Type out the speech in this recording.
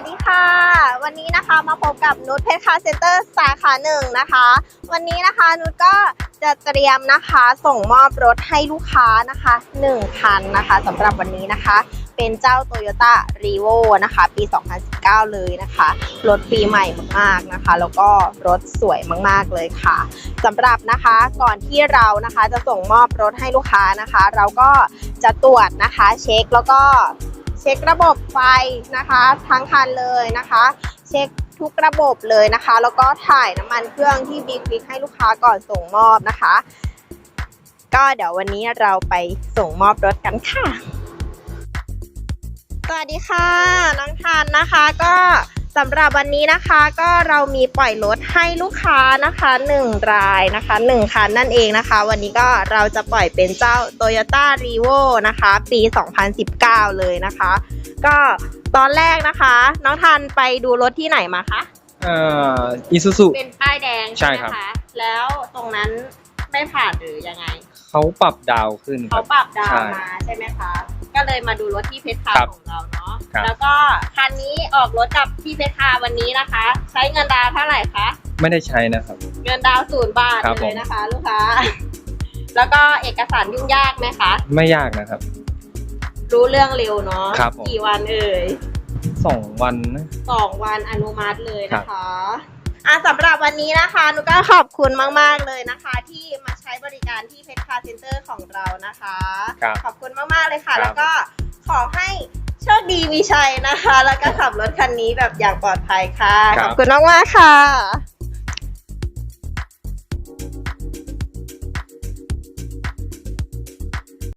สดีค่ะ วันนี้นะคะมาพบกับนุชเพชรคาเซ็นเตอร์สาขาหนึ่งนะคะ วันนี้นะคะนุชก็จะเตรียมนะคะส่งมอบรถให้ลูกค้านะคะ1คันนะคะสำหรับวันนี้นะคะ เป็นเจ้า Toyota r e v o นะคะ ปี 2019 เลยนะคะ รถปีใหม่มากๆนะคะ แล้วก็รถสวยมากๆเลยค่ะสำหรับนะคะก่อนที่เรานะคะจะส่งมอบรถให้ลูกค้านะคะ เราก็จะตรวจนะคะเช็คแล้วก็ เช็คระบบไฟนะคะ ทั้งคันเลยนะคะ เช็คทุกระบบเลยนะคะ แล้วก็ถ่ายน้ำมันเครื่องที่บีคลิกให้ลูกค้าก่อนส่งมอบนะคะ ก็เดี๋ยววันนี้เราไปส่งมอบรถกันค่ะ สวัสดีค่ะ น้องทันนะคะก็ สำหรับวันนี้นะคะก็เรามีปล่อยรถให้ลูกค้านะคะ1รายนะคะ1คันนั่นเองนะคะ วันนี้ก็เราจะปล่อยเป็นเจ้า Toyota r e v o นะคะ ปี 2019 เลยนะคะ ก็ตอนแรกนะคะ น้องทันไปดูรถที่ไหนมาคะเอ่ออีซูซูเป็นป้ายแดงใช่ใช่ไหครัมบคะแล้วตรงนั้นไม่ผ่านหรือยังไงเขาปรับดาวขึ้นคเขารับ ปรับดาวใช่ มาใช่ไหมคะ ก็เลยมาดูรถที่เพชรคาครับของเราเนาะครับ แล้วก็คันนี้ออกรถกับที่เพชรคาวันนี้นะคะ ใช้เงินดาวน์เท่าไหร่คะไม่ได้ใช้นะครับ เงินดาวน์ศูนย์บาทครับเลผยมนะคะ ลูกค้า แล้วก็เอกสารยุ่งยากไหมคะ ไม่ยากนะครับ รู้เรื่องเร็วเนาะครับผม กี่วันเอ่ยสองวันนะ สองวันอนุมัติเลยนะคะ อะสำหรับวันนี้นะคะหนุก็ขอบคุณมาก ๆ เลยนะคะ ที่มาใช้บริการที่เพชรคาเซ็นเตอร์ของเรานะคะ ครับขอบคุณมาก ๆ เลยค่ะ ครับ แล้วก็ขอให้โชคดีมีชัยนะคะ แล้วก็ขับรถคันนี้แบบอย่างปลอดภัยค่ะครัขบอบคุณมาก ๆ ค่ะ